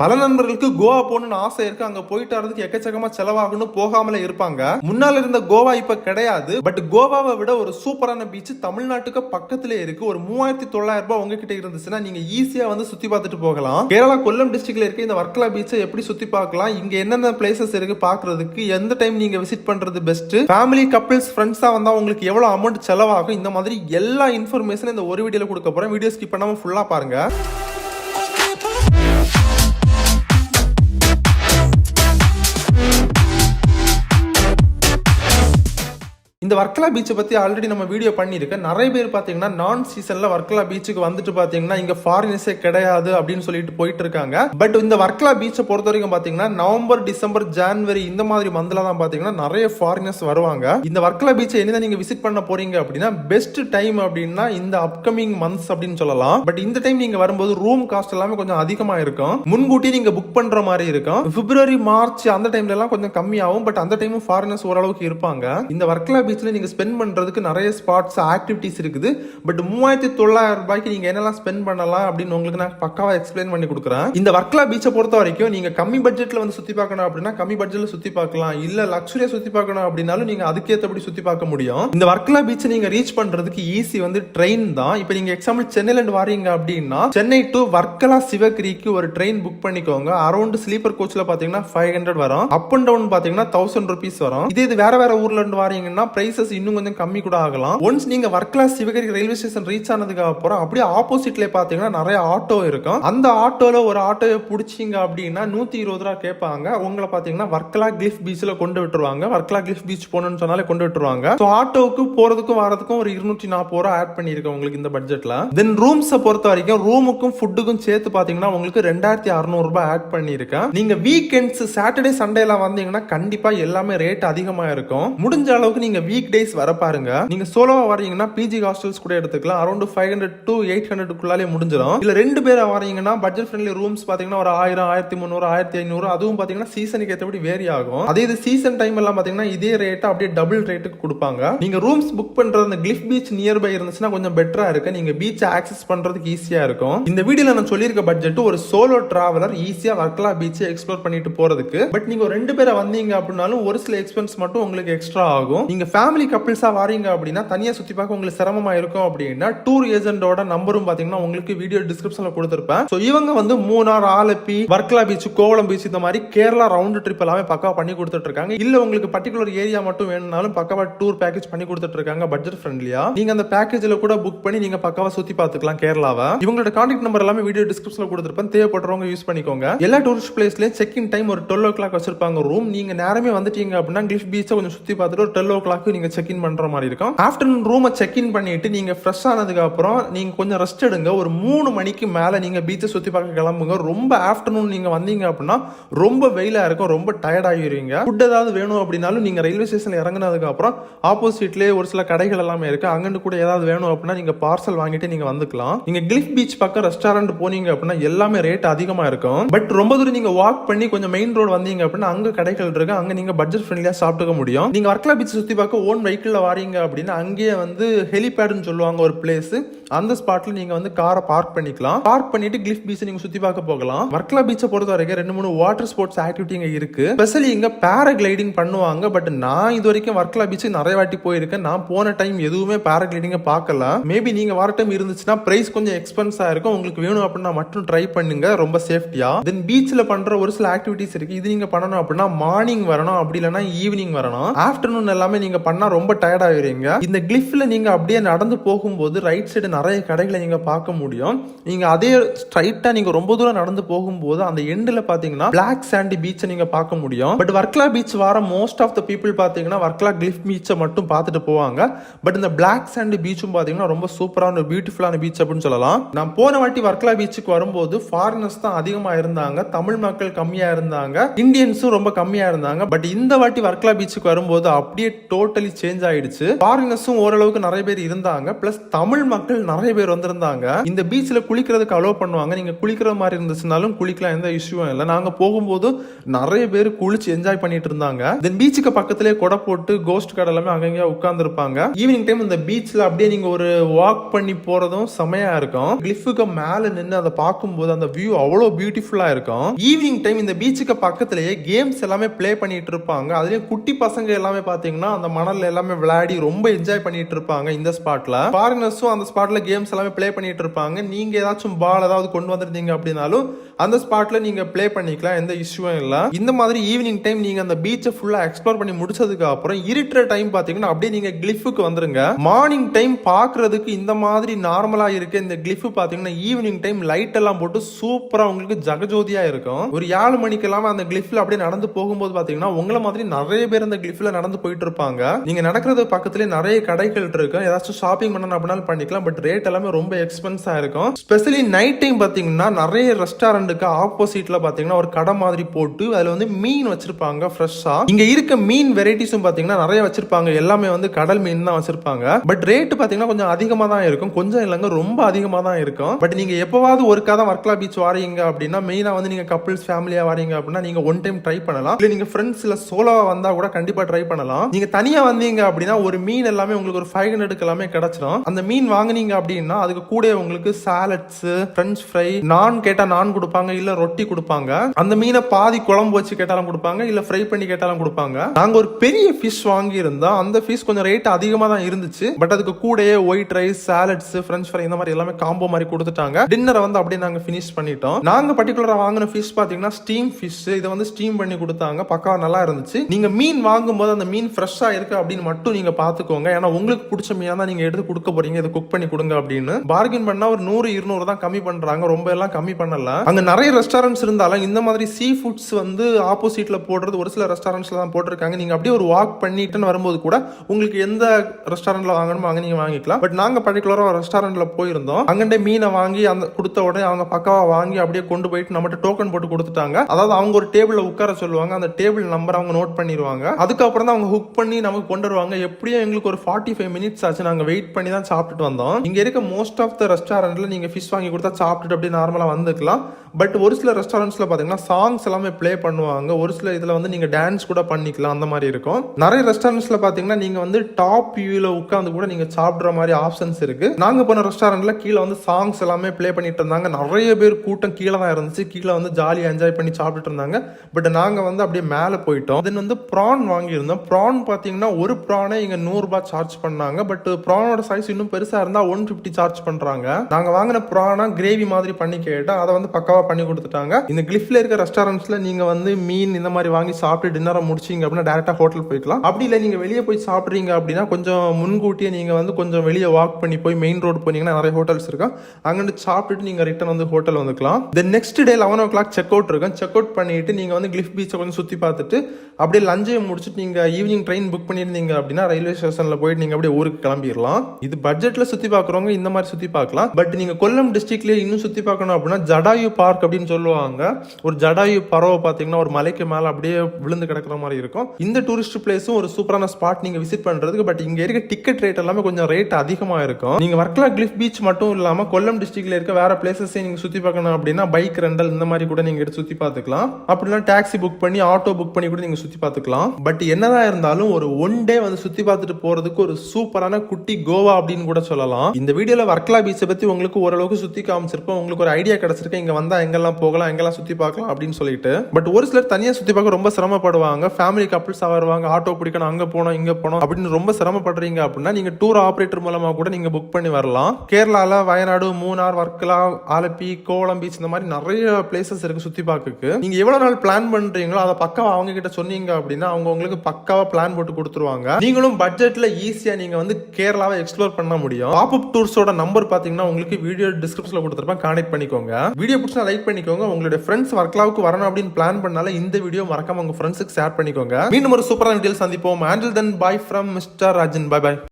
பல நண்பர்களுக்கு கோவா போகணும்னு ஆசை இருக்கு. அங்க போயிட்டு வரதுக்கு எக்கச்சக்கமா செலவாகணும் போகாமலே இருப்பாங்க. முன்னால இருந்த கோவா இப்ப கிடையாது. பட் கோவாவை விட ஒரு சூப்பரான பீச் தமிழ்நாட்டுக்கு பக்கத்திலே இருக்கு. ஒரு மூவாயிரத்தி தொள்ளாயிரம் ரூபாய் உங்ககிட்ட இருந்துச்சுன்னா நீங்க ஈஸியா வந்து சுத்தி பார்த்துட்டு போகலாம். கேரளா கொல்லம் டிஸ்ட்ரிக்ட்ல இருக்க இந்த வர்க்கலா பீச்சை எப்படி சுத்தி பார்க்கலாம்? இங்க என்னென்ன பிளேசஸ் இருக்கு பாக்குறதுக்கு எந்த டைம் நீங்க விசிட் பண்றது பெஸ்ட் ஃபேமிலி கப்பிள்ஸ் ஃப்ரெண்ட்ஸா வந்தா உங்களுக்கு எவ்வளவு அமௌண்ட் செலவாகும்? இந்த மாதிரி எல்லா இன்ஃபர்மேஷனும் இந்த ஒரு வீடியோல கொடுக்க போறேன். வீடியோ ஸ்கிப் பண்ணாம ஃபுல்லா பாருங்க. இந்த வர்க்கலா பீச்சை பற்றி ஆல்ரெடி நம்ம வீடியோ பண்ணியிருக்கேன் நிறைய பேர் பார்த்தீங்கன்னா நான் சீசனில் வர்க்கலா பீச்சுக்கு வந்துட்டு பார்த்தீங்கன்னா இங்கே ஃபாரினர்ஸே கிடையாது அப்படின்னு சொல்லிட்டு போயிட்டு இருக்காங்க. பட் இந்த வர்க்கலா பீச்சை பொறுத்த வரைக்கும் பார்த்தீங்கன்னா நவம்பர் டிசம்பர் ஜான்வரி இந்த மாதிரி மந்தில் தான் பார்த்தீங்கன்னா நிறைய ஃபாரினர்ஸ் வருவாங்க. இந்த வர்க்கலா பீச்சை என்ன நீங்கள் விசிட் பண்ண போறீங்க அப்படின்னா பெஸ்ட் டைம் அப்படின்னா இந்த அப்கமிங் மந்த்ஸ் அப்படின்னு சொல்லலாம். பட் இந்த டைம் நீங்கள் வரும்போது ரூம் காஸ்ட் எல்லாமே கொஞ்சம் அதிகமாக இருக்கும். முன்கூட்டி நீங்கள் புக் பண்ணுற மாதிரி இருக்கும். பிப்ரவரி மார்ச் அந்த டைம்ல எல்லாம் கொஞ்சம் கம்மியாகும். பட் அந்த டைமும் ஃபாரினர்ஸ் ஓரளவுக்கு இருப்பாங்க. இந்த வர்க்கலா பீச்ல நீங்கள் ஸ்பெண்ட் பண்றதுக்கு நிறைய ஸ்பாட்ஸ் ஆக்டிவிட்டிஸ் இருக்குது. பட் மூவாயிரத்தி தொள்ளாயிரம் ரூபாய்க்கு நீங்க என்னெல்லாம் ஸ்பெண்ட் பண்ணலாம் அப்படின்னு உங்களுக்கு நான் பக்காவாக எக்ஸ்பிளைன் பண்ணி கொடுக்குறேன். இந்த வர்க்கலா பீச்சை பொறுத்த வரைக்கும் நீங்க கம்மி பட்ஜெட்ல வந்து சுத்தி பார்க்கணும் அப்படின்னா கம்மி பட்ஜெட்ல சுத்தி பார்க்கலாம். இல்ல லக்ஸுரியாக சுத்தி பார்க்கணும் அப்படின்னாலும் நீங்க அதுக்கேற்றபடி சுத்தி பார்க்க முடியும். இந்த வர்க்கலா பீச்சை நீங்க ரீச் பண்றதுக்கு ஈஸி வந்து ட்ரெயின் தான். இப்போ நீங்க எக்ஸாம்பிள் சென்னையிலேருந்து வரீங்க அப்படின்னா சென்னை டு வர்க்கலா சிவகிரிக்கு ஒரு ட்ரெயின் புக் பண்ணிக்கோங்க. அரௌண்ட் ஸ்லீப்பர் கோச்சில் பார்த்தீங்கன்னா ஃபைவ் ஹண்ட்ரட் வரும். அப் அண்ட் டவுன் பாத்தீங்கன்னா தௌசண்ட் ருபீஸ் வரும். இதே இது வேற வேற ஊர்ல இருந்து வாரீங்கன்னா ப்ரைசஸ் இன்னும் கொஞ்சம் கம்மி கூட ஆகலாம். ஒன்ஸ் நீங்க ஒர்க் கிளாஸ் சிவகரி ரயில்வே ஸ்டேஷன் ரீச் ஆனதுக்கு அப்புறம் அப்படியே ஆப்போசிட்ல பாத்தீங்கன்னா நிறைய ஆட்டோ இருக்கும். அந்த ஆட்டோல ஒரு ஆட்டோவை பிடிச்சிங்க அப்படின்னா நூத்தி இருபது ரூபா கேட்பாங்க. உங்களை பாத்தீங்கன்னா வர்க்கலா கிளிஃப் பீச்ல கொண்டு விட்டுருவாங்க. வர்க்கலா கிளிஃப் பீச் போகணும்னு சொன்னாலே கொண்டு விட்டுருவாங்க. ஸோ ஆட்டோவுக்கு போறதுக்கும் வரதுக்கும் ஒரு இருநூற்றி நாற்பது ரூபா ஆட் பண்ணிருக்கேன் உங்களுக்கு இந்த பட்ஜெட்ல தென் ரூம்ஸை பொறுத்த வரைக்கும் ரூமுக்கும் ஃபுட்டுக்கும் சேர்த்து பாத்தீங்கன்னா உங்களுக்கு ரெண்டாயிரத்தி அறுநூறு ரூபாய் ஆட் பண்ணியிருக்கேன். நீங்க வீக்கெண்ட்ஸ் சாட்டர்டே சண்டேல வந்தீங்கன்னா கண்டிப்பா எல்லாமே ரேட் அதிகமா இருக்கும். முடிஞ்ச அளவுக்கு நீங்க வீக் டேஸ் வர பாருங்க. நீங்க சோலோவா வரீங்கன்னா பிஜி ஹாஸ்டல்ஸ் கூட எடுத்துக்கலாம். Around five hundred to eight ஹண்ட்ரட்குள்ளாலே முடிஞ்சிடும் இல்ல ரெண்டு பேரா வரீங்கன்னா பட்ஜெட் ஃப்ரெண்ட்லி ரூம்ஸ் பாத்தீங்கன்னா ஒரு ஆயிரம் ஆயிரத்தி முந்நூறு ஆயிரத்தி ஐநூறு அதுவும் பாத்தீங்கன்னா சீசனுக்கு ஏற்றபடி வேரி ஆகும். அதே இது சீசன் டைம் எல்லாம் பாத்தீங்கன்னா இதே ரேட்டை அப்படியே டபுள் ரேட்டுக்கு கொடுப்பாங்க. நீங்க ரூம்ஸ் புக் பண்றது அந்த கிளிஃப் பீச் நியர்பை இருந்துச்சுன்னா கொஞ்சம் பெட்டரா இருக்கு. நீங்க பீச் ஆக்சஸ் பண்றதுக்கு ஈஸியா இருக்கும். இந்த வீடியோல நான் சொல்லியிருக்க பட்ஜெட் ஒரு சோலோ டிராவலர் ஈஸியா வர்க்கலா பீச்சை எக்ஸ்ப்ளோர் பண்ணிட்டு போறதுக்கு. பட் நீங்க ஒரு ரெண்டு பேரை வந்தீங்க அப்படின்னாலும் ஒரு சில எக்ஸ்பென்ஸ் மட்டும் உங்களுக்கு எக்ஸ்ட்ரா ஆகும். நீங்க ஃபேமிலி கப்பிள்ஸாக வாரீங்க அப்படின்னா தனியாக சுற்றி பார்க்க உங்களுக்கு சிரமமாக இருக்கும் அப்படின்னா டூர் ஏஜென்டோட நம்பரும் பார்த்தீங்கன்னா உங்களுக்கு வீடியோ டிஸ்கிரிப்ஷனில் கொடுத்துருப்பேன். ஸோ இவங்க வந்து மூணார் ஆலப்பி வர்க்கலா பீச் கோவளம் பீச் இந்த மாதிரி கேரளா ரவுண்ட் ட்ரிப் எல்லாமே பக்கா பண்ணி கொடுத்துட்டு இருக்காங்க உங்களுக்கு பர்டிகுலர் ஏரியா மட்டும் வேணும்னாலும் பக்கவா டூர் பேக்கேஜ் பண்ணி கொடுத்துட்டு இருக்காங்க பட்ஜெட் ஃப்ரெண்ட்லியா நீங்கள் அந்த பேக்கேஜில் கூட புக் பண்ணி நீங்கள் பக்காவாக சுற்றி பார்த்துக்கலாம் கேரளாவை. இவங்களோட கான்டாக்ட் நம்பர் எல்லாமே வீடியோ டிஸ்கிரிப்ஷனில் கொடுத்துருப்பேன். தேவைப்படுறவங்க யூஸ் பண்ணிக்கோங்க. எல்லா டூரிஸ்ட் பிளேஸ்லேயும் செக் இன் டைம் ஒரு டுவெல் ஓ கிளாக் வச்சிருப்பாங்க ரூம் நீங்கள் நேரமே வந்துட்டீங்க அப்படின்னா கிளிஃப் பீச்சை கொஞ்சம் சுற்றி பார்த்துட்டு ஒரு டுவெல் ஓ கிளாக் நீங்க செக் இன் பண்ற மாதிரி இருக்கும். ஆஃப்டர்நூன் ரூமை செக்இன் பண்ணிட்டு நீங்க ஃப்ரெஷ் ஆனதுக்கு அப்புறம் நீங்க கொஞ்சம் ரெஸ்ட் எடுங்க. ஒரு மூணு மணிக்கு மேல நீங்க பீச்சை சுத்தி பார்க்க கிளம்புங்க. ரொம்ப ஆஃப்டர்நூன் நீங்க வந்தீங்க அப்படின்னா ரொம்ப வெயிலா இருக்கும். ரொம்ப டயர்ட் ஆகிருவீங்க ஃபுட் ஏதாவது வேணும் அப்படின்னாலும் நீங்க ரயில்வே ஸ்டேஷனில் இறங்குனதுக்கு அப்புறம் ஆப்போசிட்லேயே ஒரு சில கடைகள் எல்லாமே இருக்கு. அங்கேருந்து கூட ஏதாவது வேணும் அப்படின்னா நீங்க பார்சல் வாங்கிட்டு நீங்க வந்துக்கலாம். நீங்க கிளிஃப் பீச் பக்கம் ரெஸ்டாரண்ட் போனீங்க அப்படின்னா எல்லாமே ரேட் அதிகமா இருக்கும். பட் ரொம்ப தூரம் நீங்க வாக் பண்ணி கொஞ்சம் மெயின் ரோடு வந்தீங்க அப்படின்னா அங்க கடைகள் இருக்கு. அங்கே நீங்கள் பட்ஜெட் ஃப்ரெண்ட்லியாக சாப்பிட்டுக்க முடியும். நீங்க வர்க்கலா பீச் சுத்தி பார்க்க ஓன் வெஹிக்கிளில் வாரீங்க அப்படின்னா அங்கேயே வந்து ஹெலிபேடுன்னு சொல்லுவாங்க ஒரு பிளேஸ் அந்த ஸ்பாட்ல நீங்க வந்து காரை பார்க் பண்ணிக்கலாம். பார்க் பண்ணிட்டு கிளிஃப் பீச் நீங்க சுத்தி பார்க்க போகலாம். வர்க்கலா பீச்சை பொறுத்த வரைக்கும் ரெண்டு மூணு வாட்டர் ஸ்போர்ட்ஸ் ஆக்டிவிட்டி இங்க இருக்கு. ஸ்பெஷலி இங்க பேராகிளைடிங் பண்ணுவாங்க. பட் நான் இது வரைக்கும் வர்க்கலா பீச் நிறைய வாட்டி போயிருக்கேன். நான் போன டைம் எதுவுமே பேராகிளைடிங்க பார்க்கல. மேபி நீங்க வர டைம் இருந்துச்சுன்னா பிரைஸ் கொஞ்சம் எக்ஸ்பென்ஸா இருக்கும். உங்களுக்கு வேணும் அப்படின்னா மட்டும் ட்ரை பண்ணுங்க. ரொம்ப சேஃப்டியா தென் பீச்ல பண்ற ஒரு சில ஆக்டிவிட்டிஸ் இருக்கு. இது நீங்க பண்ணணும் அப்படின்னா மார்னிங் வரணும். அப்படி இல்லைன்னா ஈவினிங் வரணும். ஆஃப்டர்நூன் எல்லாமே நீங்க பண்ணா ரொம்ப டயர்ட் ஆகிருவீங்க இந்த கிளிஃப்ல நீங்க அப்படியே நடந்து போகும்போது ரைட் சைடு நிறைய கடைகளை நீங்க பார்க்க முடியும். நீங்க அதே ஸ்ட்ரைட்டா நீங்க ரொம்ப தூரம் நடந்து போகும்போது அந்த எண்ட்ல பாத்தீங்கன்னா பிளாக் சாண்டி பீச்சை நீங்க பார்க்க முடியும். பட் வர்க்கலா பீச் வர மோஸ்ட் ஆஃப் த பீப்புள் பாத்தீங்கன்னா வர்க்லா கிளிஃப் பீச்சை மட்டும் பார்த்துட்டு போவாங்க. பட் இந்த பிளாக் சாண்டி பீச்சும் பாத்தீங்கன்னா ரொம்ப சூப்பரான பியூட்டிஃபுல்லான பீச் அப்படின்னு சொல்லலாம். நான் போன வாட்டி வர்க்கலா பீச்சுக்கு வரும்போது ஃபாரினர்ஸ் தான் அதிகமா இருந்தாங்க. தமிழ் மக்கள் கம்மியா இருந்தாங்க. இந்தியன்ஸும் ரொம்ப கம்மியா இருந்தாங்க. பட் இந்த வாட்டி வர்க்கலா பீச்சுக்கு வரும்போது அப்படியே டோட்டல் டோட்டலி சேஞ்ச் ஆயிடுச்சு. ஃபாரினர்ஸும் ஓரளவுக்கு நிறைய பேர் இருந்தாங்க. பிளஸ் தமிழ் மக்கள் நிறைய பேர் வந்திருந்தாங்க. இந்த பீச்ல குளிக்கிறதுக்கு அலோவ் பண்ணுவாங்க. நீங்க குளிக்கிற மாதிரி இருந்துச்சுனாலும் குளிக்கலாம் எந்த இஷ்யூவும் இல்லை. நாங்க போகும்போது நிறைய பேர் குளிச்சு என்ஜாய் பண்ணிட்டு இருந்தாங்க. தென் பீச்சுக்கு பக்கத்திலே கொடை போட்டு கோஸ்ட் கடை எல்லாமே அங்கங்கே உட்காந்துருப்பாங்க ஈவினிங் டைம் இந்த பீச்ல அப்படியே நீங்க ஒரு வாக் பண்ணி போறதும் செமையா இருக்கும். கிளிஃபுக்கு மேல நின்று அதை பார்க்கும்போது அந்த வியூ அவ்வளோ பியூட்டிஃபுல்லா இருக்கும். ஈவினிங் டைம் இந்த பீச்சுக்கு பக்கத்திலேயே கேம்ஸ் எல்லாமே ப்ளே பண்ணிட்டு இருப்பாங்க. அதுலயும் குட்டி பசங்க எல்லாமே பாத்தீங்கன்னா அந்த மன மணல்ல எல்லாமே விளையாடி ரொம்ப என்ஜாய் பண்ணிட்டு இருப்பாங்க இந்த ஸ்பாட்ல ஃபாரினர்ஸும் அந்த ஸ்பாட்ல கேம்ஸ் எல்லாமே ப்ளே பண்ணிட்டு இருப்பாங்க. நீங்க ஏதாச்சும் பால் ஏதாவது கொண்டு வந்திருந்தீங்க அப்படின்னாலும் அந்த ஸ்பாட்ல நீங்க ப்ளே பண்ணிக்கலாம் எந்த இஷ்யூவும் இல்ல. இந்த மாதிரி ஈவினிங் டைம் நீங்க அந்த பீச்சை ஃபுல்லா எக்ஸ்ப்ளோர் பண்ணி முடிச்சதுக்கு அப்புறம் இருட்டுற டைம் பாத்தீங்கன்னா அப்படியே நீங்க கிளிஃபுக்கு வந்துருங்க. மார்னிங் டைம் பாக்குறதுக்கு இந்த மாதிரி நார்மலா இருக்க இந்த கிளிஃப் பாத்தீங்கன்னா ஈவினிங் டைம் லைட் எல்லாம் போட்டு சூப்பரா உங்களுக்கு ஜகஜோதியா இருக்கும். ஒரு ஏழு மணிக்கு எல்லாம் அந்த கிளிஃப்ல அப்படியே நடந்து போகும்போது பாத்தீங்கன்னா உங்களை மாதிரி நிறைய பேர் அந்த கிளிஃப்ல நடந்து போயிட்டு இருப்பாங்க. நீங்க நடக்கிறது பக்கத்துலயே நிறைய கடைகள் இருக்கும் ஏதாச்சும் ஷாப்பிங் பண்ணணும் அப்படின்னாலும் பண்ணிக்கலாம். பட் ரேட் எல்லாமே ரொம்ப எக்ஸ்பென்ஸா இருக்கும். ஸ்பெஷலி நைட் டைம் பாத்தீங்கன்னா நிறைய ரெஸ்டாரண்ட்டுக்கு ஆப்போசிட்ல பாத்தீங்கன்னா ஒரு கடை மாதிரி போட்டு அதுல வந்து மீன் வச்சிருப்பாங்க ஃப்ரெஷ்ஷா இங்க இருக்க மீன் வெரைட்டிஸும் பாத்தீங்கன்னா நிறைய வச்சிருப்பாங்க. எல்லாமே வந்து கடல் மீன் தான் வச்சிருப்பாங்க. பட் ரேட் பாத்தீங்கன்னா கொஞ்சம் அதிகமா தான் இருக்கும். கொஞ்சம் இல்லைங்க ரொம்ப அதிகமா தான் இருக்கும். பட் நீங்க எப்பவாவது ஒருக்கா தான் வர்க்கலா பீச் வாரீங்க அப்படின்னா மெயினா வந்து நீங்க கப்பிள்ஸ் ஃபேமிலியா வாரீங்க அப்படின்னா நீங்க ஒன் டைம் ட்ரை பண்ணலாம். இல்ல நீங்க ஃப்ரெண்ட்ஸ் இல்ல சோலோவா வந்தா கூட கண்டிப்பா ட்ரை பண்ணலாம். நீங்க தனியா வந்தீங்க அப்படின்னா ஒரு மீன் எல்லாமே உங்களுக்கு ஒரு ஃபைவ் ஹண்ட்ரடுக்கு எல்லாமே கிடைச்சிடும் அந்த மீன் வாங்குனீங்க அப்படின்னா அதுக்கு கூட உங்களுக்கு சாலட்ஸ் ஃப்ரெஞ்ச் ஃப்ரை நான் கேட்டா நான் கொடுப்பாங்க இல்ல ரொட்டி கொடுப்பாங்க. அந்த மீனை பாதி குழம்பு வச்சு கேட்டாலும் கொடுப்பாங்க இல்ல ஃப்ரை பண்ணி கேட்டாலும் கொடுப்பாங்க. நாங்க ஒரு பெரிய ஃபிஷ் வாங்கி இருந்தோம் அந்த ஃபிஷ் கொஞ்சம் ரேட் அதிகமா தான் இருந்துச்சு. பட் அதுக்கு கூடயே white rice salads French fry இந்த மாதிரி எல்லாமே காம்போ மாதிரி கொடுத்துட்டாங்க. டின்னரை வந்து அப்படியே நாங்க ஃபினிஷ் பண்ணிட்டோம். நாங்க பர்டிகுலரா வாங்கின ஃபிஷ் பாத்தீங்கன்னா ஸ்டீம் ஃபிஷ் இதை வந்து ஸ்டீம் பண்ணி கொடுத்தாங்க. பக்காவா நல்லா இருந்துச்சு. நீங்க மீன் வாங்கும்போது அந்த மீன் ஃப்ரெஷ்ஷா இருக்கு அப்படின்னு மட்டும் நீங்க பாத்துக்கோங்க. ஏன்னா உங்களுக்கு பிடிச்ச மீனா தான் நீங்க எடுத்து கொடுக்க போறீங்க. இதை குக் பண்ணி கொடுங்க அப்படின்னு. பார்கின் பண்ணா ஒரு நூறு இருநூறு தான் கம்மி பண்றாங்க. ரொம்ப எல்லாம் கம்மி பண்ணல. அங்க நிறைய ரெஸ்டாரண்ட்ஸ் இருந்தாலும் இந்த மாதிரி சீ ஃபுட்ஸ் வந்து ஆப்போசிட்ல போடுறது ஒரு சில ரெஸ்டாரண்ட்ஸ்ல தான் போட்டிருக்காங்க. நீங்க அப்படியே ஒரு வாக் பண்ணிட்டுன்னு வரும்போது கூட உங்களுக்கு எந்த ரெஸ்டாரண்ட்ல வாங்கணுமோ அங்க நீங்க வாங்கிக்கலாம். பட் நாங்க பர்டிகுலரா ரெஸ்டாரண்ட்டில் ரெஸ்டாரண்ட்ல போயிருந்தோம். அங்கண்டே மீனை வாங்கி அந்த கொடுத்த உடனே அவங்க பக்காவா வாங்கி அப்படியே கொண்டு போயிட்டு நம்மகிட்ட டோக்கன் போட்டு கொடுத்துட்டாங்க. அதாவது அவங்க ஒரு டேபிளில் உட்கார சொல்லுவாங்க. அந்த டேபிள் நம்பர் அவங்க நோட் பண்ணிடுவாங்க அதுக்கப்புறம் தான் அவங்க ஹுக் பண்ணி நமக்கு கொண்டு வருவாங்க. எப்படியும் எங்களுக்கு ஒரு ஃபார்ட்டி ஃபைவ் மினிட்ஸ் ஆச்சு. நாங்கள் வெயிட் பண்ணி தான் சாப்பிட்டுட்டு வந்தோம். இங்கே இருக்க மோஸ்ட் ஆஃப் த ரெஸ்டாரண்ட்ல நீங்கள் ஃபிஷ் வாங்கி கொடுத்தா சாப்பிட்டுட்டு அப்படியே நார்மலாக வந்துக்கலாம். பட் ஒரு சில ரெஸ்டாரண்ட்ஸில் பார்த்தீங்கன்னா சாங்ஸ் எல்லாமே ப்ளே பண்ணுவாங்க. ஒரு சில இதில் வந்து நீங்கள் டான்ஸ் கூட பண்ணிக்கலாம். அந்த மாதிரி இருக்கும். நிறைய ரெஸ்டாரண்ட்ஸில் பார்த்தீங்கன்னா நீங்கள் வந்து டாப் வியூவில் உட்காந்து கூட நீங்கள் சாப்பிட்ற மாதிரி ஆப்ஷன்ஸ் இருக்குது நாங்கள் போன ரெஸ்டாரண்ட்டில் கீழே வந்து சாங்ஸ் எல்லாமே ப்ளே பண்ணிட்டு இருந்தாங்க. நிறைய பேர் கூட்டம் கீழே தான் இருந்துச்சு. கீழே வந்து ஜாலியாக என்ஜாய் பண்ணி சாப்பிட்டுட்டு இருந்தாங்க. பட் நாங்கள் வந்து அப்படியே மேலே போயிட்டோம். தென் வந்து ப்ரான் வாங்கியிருந்தோம். ப்ரான் பார்த்தீங்கன்னா பார்த்தீங்கன்னா ஒரு ப்ரானே இங்கே நூறுரூபா சார்ஜ் பண்ணாங்க. பட் ப்ரானோட சைஸ் இன்னும் பெருசாக இருந்தால் ஒன் ஃபிஃப்டி சார்ஜ் பண்ணுறாங்க நாங்கள் வாங்கின ப்ரானா கிரேவி மாதிரி பண்ணி கேட்டால் அதை வந்து பக்காவாக பண்ணி கொடுத்துட்டாங்க. இந்த கிளிஃப்ல இருக்க ரெஸ்டாரண்ட்ஸில் நீங்கள் வந்து மீன் இந்த மாதிரி வாங்கி சாப்பிட்டு டின்னரை முடிச்சீங்க அப்படின்னா டேரெக்டாக ஹோட்டல் போய்க்கலாம். அப்படி இல்லை நீங்கள் வெளியே போய் சாப்பிட்றீங்க அப்படின்னா கொஞ்சம் முன்கூட்டியே நீங்கள் வந்து கொஞ்சம் வெளியே வாக் பண்ணி போய் மெயின் ரோடு போனீங்கன்னா நிறைய ஹோட்டல்ஸ் இருக்கும் அங்கிட்டு சாப்பிட்டுட்டு நீங்கள் ரிட்டன் வந்து ஹோட்டல் வந்துக்கலாம். Then next day eleven o'clock check out இருக்கும். செக் அவுட் பண்ணிட்டு நீங்கள் வந்து கிளிஃப் பீச்சை கொஞ்சம் சுற்றி பார்த்துட்டு அப்படியே லஞ்சையும் முடிச்சுட்டு நீங்கள் ஈவினிங் ட்ரெயின் புக் பண்ணியிருந்தீங்க அப்படின்னா ரயில்வே ஸ்டேஷனில் போயிட்டு நீங்கள் அப்படியே ஊருக்கு கிளம்பிடலாம் இது பட்ஜெட்ல சுற்றி பார்க்குறவங்க இந்த மாதிரி சுற்றி பார்க்கலாம். பட் நீங்கள் கொல்லம் டிஸ்ட்ரிக்ட்லேயே இன்னும் சுற்றி பார்க்கணும் அப்படின்னா ஜடாயு பார்க் அப்படின்னு சொல்லுவாங்க. ஒரு ஜடாயு பறவை பார்த்தீங்கன்னா ஒரு மலைக்கு மேலே அப்படியே விழுந்து கிடக்கிற மாதிரி இருக்கும். இந்த டூரிஸ்ட் பிளேஸும் ஒரு சூப்பரான ஸ்பாட் நீங்கள் விசிட் பண்ணுறதுக்கு பட் இங்கே இருக்க டிக்கெட் ரேட் எல்லாமே கொஞ்சம் ரேட் அதிகமாக இருக்கும். நீங்கள் வர்க்கலா கிளிஃப் பீச் மட்டும் இல்லாமல் கொல்லம் டிஸ்ட்ரிக்ட்ல இருக்க வேற பிளேசஸையும் நீங்கள் சுற்றி பார்க்கணும் அப்படின்னா பைக் ரெண்டல் இந்த மாதிரி கூட நீங்கள் எடுத்து சுற்றி பார்த்துக்கலாம். அப்படிலாம் டாக்ஸி புக் பண்ணி ஆட்டோ புக் பண்ணி கூட நீங்க சுத்தி பார்த்துக்கலாம். பட் என்னதான் இருந்தாலும் ஒரு ஒன் டே வந்து சுத்தி பார்த்துட்டு போறதுக்கு ஒரு சூப்பரான குட்டி கோவா அப்படின்னு கூட சொல்லலாம். இந்த வீடியோல வர்க்கலா பீச்சை பத்தி உங்களுக்கு ஓரளவுக்கு சுத்தி காமிச்சிருப்போம். உங்களுக்கு ஒரு ஐடியா கிடைச்சிருக்கு. இங்க வந்தா எங்கெல்லாம் போகலாம் எங்கெல்லாம் சுத்தி பார்க்கலாம் அப்படின்னு சொல்லிட்டு. பட் ஒரு சிலர் தனியா சுத்தி பார்க்க ரொம்ப சிரமப்படுவாங்க. ஃபேமிலி கப்பிள்ஸ் வருவாங்க. ஆட்டோ பிடிக்கணும் அங்க போனோம் இங்க போனோம் அப்படின்னு ரொம்ப சிரமப்படுறீங்க அப்படின்னா நீங்க டூர் ஆபரேட்டர் மூலமா கூட நீங்க புக் பண்ணி வரலாம். கேரளால வயநாடு மூணார் வர்க்கலா ஆலப்பி கோலம் பீச் இந்த மாதிரி நிறைய பிளேசஸ் இருக்கு சுத்தி பார்க்கக்கு நீங்க எவ்வளவு நாள் பிளான் பண்றீங்களோ அதை பக்கம் அவங்க கிட்ட சொன்னீங்க அப்படின்னா அவங்க உங்களுக்கு பக்காவா பிளான் போட்டு கொடுத்துருவாங்க. நீங்களும் பட்ஜெட்ல ஈஸியா நீங்க வந்து கேரளாவை எக்ஸ்ப்ளோர் பண்ண முடியும். பாப் அப் டூர்ஸோட நம்பர் பாத்தீங்கன்னா உங்களுக்கு வீடியோ டிஸ்கிரிப்ஷன்ல கொடுத்துருப்பேன். கான்டெக்ட் பண்ணிக்கோங்க. வீடியோ பிடிச்சா லைக் பண்ணிக்கோங்க. உங்களுடைய ஃப்ரெண்ட்ஸ் வர்க்கலாவுக்கு வரணும் அப்படின்னு பிளான் பண்ணால இந்த வீடியோ மறக்காம உங்க ஃப்ரெண்ட்ஸுக்கு ஷேர் பண்ணிக்கோங்க. மீண்டும் ஒரு சூப்பரான வீடியோ சந்திப்போம். Until then bye from mister Rajan bye bye